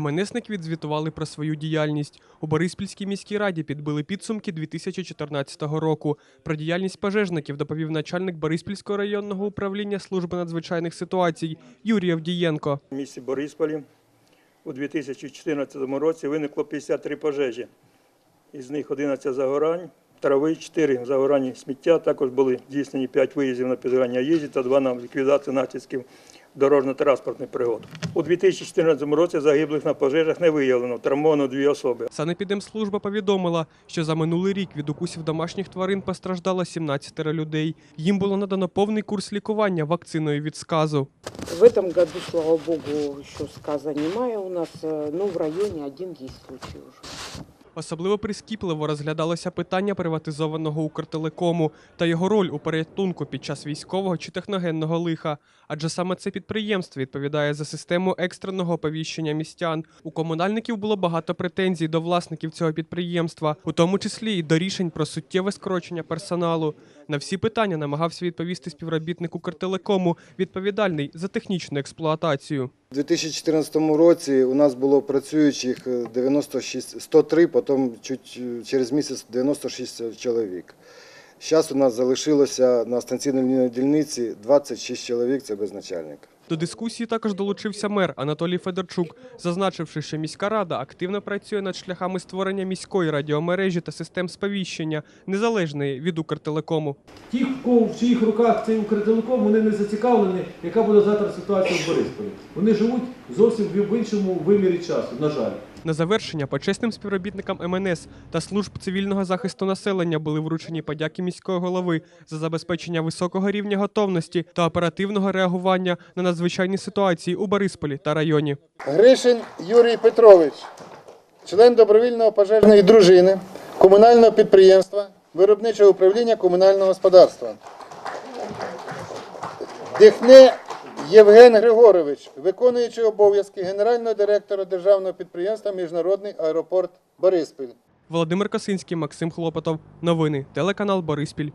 МНСники відзвітували про свою діяльність. У Бориспільській міській раді підбили підсумки 2014 року. Про діяльність пожежників доповів начальник Бориспільського районного управління служби надзвичайних ситуацій Юрій Авдієнко. В місті Борисполі у 2014 році виникло 53 пожежі. Із них 11 загорань, трави, 4 загорання сміття. Також були здійснені 5 виїздів на підгорання їжі та 2 на ліквідацію наслідків дорожньо-транспортних пригод. У 2014 році загиблих на пожежах не виявлено, травмовано дві особи. Санепідемслужба повідомила, що за минулий рік від укусів домашніх тварин постраждало 17 людей. Їм було надано повний курс лікування вакциною від сказу. В этом году, слава богу, еще сказа немає у нас, э, но в районе один есть случай уже. Особливо прискіпливо розглядалося питання приватизованого Укртелекому та його роль у порятунку під час військового чи техногенного лиха. Адже саме це підприємство відповідає за систему екстреного оповіщення містян. У комунальників було багато претензій до власників цього підприємства, у тому числі і до рішень про суттєве скорочення персоналу. На всі питання намагався відповісти співробітник Укртелекому, відповідальний за технічну експлуатацію. У 2014 році у нас було працюючих е, 96, 103, потім чуть е, через місяць 96 чоловік. Зараз у нас залишилося на станційній дільниці 26 чоловік, це без начальника. До дискусії також долучився мер Анатолій Федорчук, зазначивши, що міська рада активно працює над шляхами створення міської радіомережі та систем сповіщення, незалежної від Укртелекому. Ті, в кого в чиїх руках цей Укртелеком, вони не зацікавлені, яка буде завтра ситуація в Борисполі. Вони живуть зовсім в іншому вимірі часу, на жаль. На завершення почесним співробітникам МНС та служб цивільного захисту населення були вручені подяки міського голови за забезпечення високого рівня готовності та оперативного реагування на надзвичайні ситуації у Борисполі та районі. Гришин Юрій Петрович, член добровільної пожежної дружини комунального підприємства, виробничого управління комунального господарства. Дихне Євген Григорович, виконуючий обов'язки генерального директора державного підприємства Міжнародний аеропорт Бориспіль. Володимир Косинський, Максим Хлопотов. Новини. Телеканал Бориспіль.